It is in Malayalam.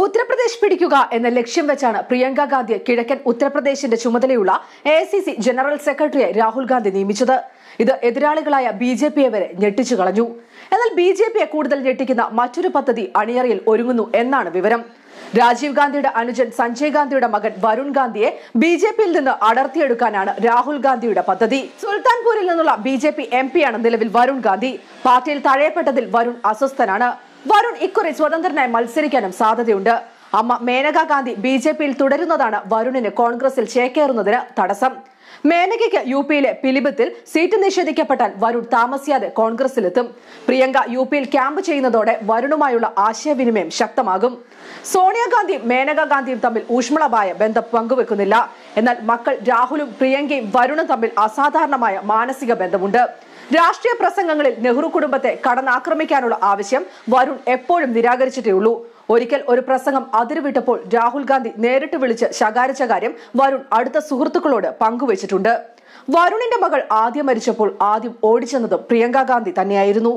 ഉത്തർപ്രദേശ് പിടിക്കുക എന്ന ലക്ഷ്യം വെച്ചാണ് പ്രിയങ്ക ഗാന്ധിയെ കിഴക്കൻ ഉത്തർപ്രദേശിന്റെ ചുമതലയുള്ള എ ജനറൽ സെക്രട്ടറിയെ രാഹുൽ ഗാന്ധി നിയമിച്ചത്. ഇത് എതിരാളികളായ ബി ജെ പിയെ വരെ ഞെട്ടിച്ചു കളഞ്ഞു. എന്നാൽ ബി ജെ പിയെ കൂടുതൽ ഞെട്ടിക്കുന്ന മറ്റൊരു പദ്ധതി അണിയറയിൽ ഒരുങ്ങുന്നു എന്നാണ് വിവരം. രാജീവ് ഗാന്ധിയുടെ അനുജൻ സഞ്ജയ് ഗാന്ധിയുടെ മകൻ വരുൺ ഗാന്ധിയെ ബി ജെ പിയിൽ നിന്ന് അടർത്തിയെടുക്കാനാണ് രാഹുൽ ഗാന്ധിയുടെ പദ്ധതി. സുൽത്താൻപൂരിൽ നിന്നുള്ള ബി ജെ പി എം പിയാണ് നിലവിൽ വരുൺ ഗാന്ധി. പാർട്ടിയിൽ തഴയപ്പെട്ടതിൽ വരുൺ അസ്വസ്ഥനാണ്. വരുൺ ഇക്കുറി സ്വതന്ത്രനായി മത്സരിക്കാനും സാധ്യതയുണ്ട്. അമ്മ മേനകാ ഗാന്ധി ബി ജെ പിയിൽ തുടരുന്നതാണ് വരുണിന് കോൺഗ്രസിൽ ചേക്കേറുന്നതിന് തടസ്സം. മേനകയ്ക്ക് യു പിയിലെ പിലിബത്തിൽ സീറ്റ് നിഷേധിക്കപ്പെട്ടാൽ വരുൺ താമസിയാതെ കോൺഗ്രസിലെത്തും. പ്രിയങ്ക യു പിയിൽ ക്യാമ്പ് ചെയ്യുന്നതോടെ വരുണുമായുള്ള ആശയവിനിമയം ശക്തമാകും. സോണിയാഗാന്ധിയും മേനകാ ഗാന്ധിയും തമ്മിൽ ഊഷ്മളമായ ബന്ധം പങ്കുവെക്കുന്നില്ല. എന്നാൽ മക്കൾ രാഹുലും പ്രിയങ്കയും വരുണും തമ്മിൽ അസാധാരണമായ മാനസിക ബന്ധമുണ്ട്. രാഷ്ട്രീയ പ്രസംഗങ്ങളിൽ നെഹ്റു കുടുംബത്തെ കടന്നാക്രമിക്കാനുള്ള ആവശ്യം വരുൺ എപ്പോഴും നിരാകരിച്ചിട്ടേയുള്ളൂ ഒരിക്കൽ ഒരു പ്രസംഗം അതിരുവിട്ടപ്പോൾ രാഹുൽ ഗാന്ധി നേരിട്ട് വിളിച്ച് ശകാരിച്ച കാര്യം വരുൺ അടുത്ത സുഹൃത്തുക്കളോട് പങ്കുവച്ചിട്ടുണ്ട്. വരുണിന്റെ മകൾ ആദ്യം മരിച്ചപ്പോൾ ആദ്യം ഓടിച്ചെന്നത് പ്രിയങ്ക ഗാന്ധി തന്നെയായിരുന്നു.